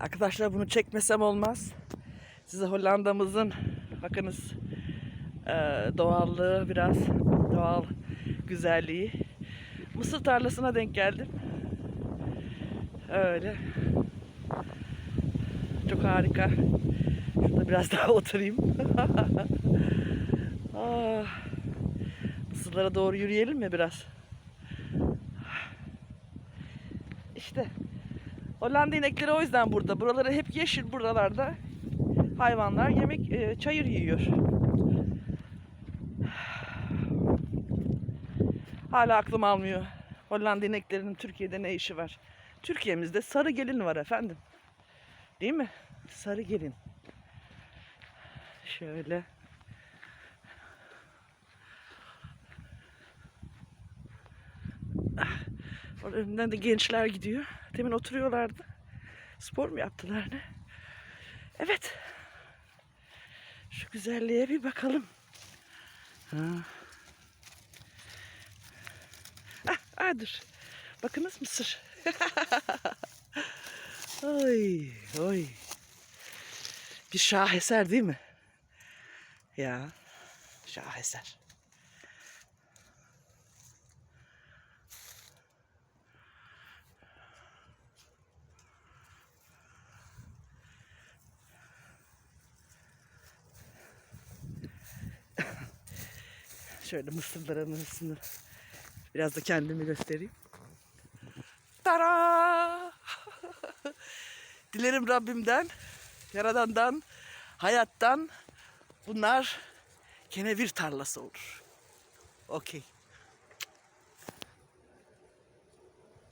Arkadaşlar bunu çekmesem olmaz. Size Hollanda'mızın bakınız eee, doğallığı biraz doğal güzelliği. Mısır tarlasına denk geldim. Öyle. Çok harika. Şurada biraz daha oturayım. ah. Mısırlara doğru yürüyelim mi biraz? İşte Hollanda inekleri o yüzden burada. Buraları hep yeşil buralarda. Hayvanlar yemek e, çayır yiyor. Hala aklım almıyor. Hollanda ineklerinin Türkiye'de ne işi var? Türkiye'mizde sarı gelin var efendim. Değil mi? Sarı gelin. Şöyle. Ah, Orada önünden de gençler gidiyor. Demin oturuyorlardı. Spor mu yaptılar ne? Evet. Şu güzelliğe bir bakalım. Ha. Ah, ah dur. Bakınız mısır. oy, oy. Bir şaheser değil mi? Ya, şaheser. Şöyle mısırların arasını biraz da kendimi göstereyim. Tara! Dilerim Rabbimden, Yaradan'dan, hayattan bunlar kenevir tarlası olur. Okey.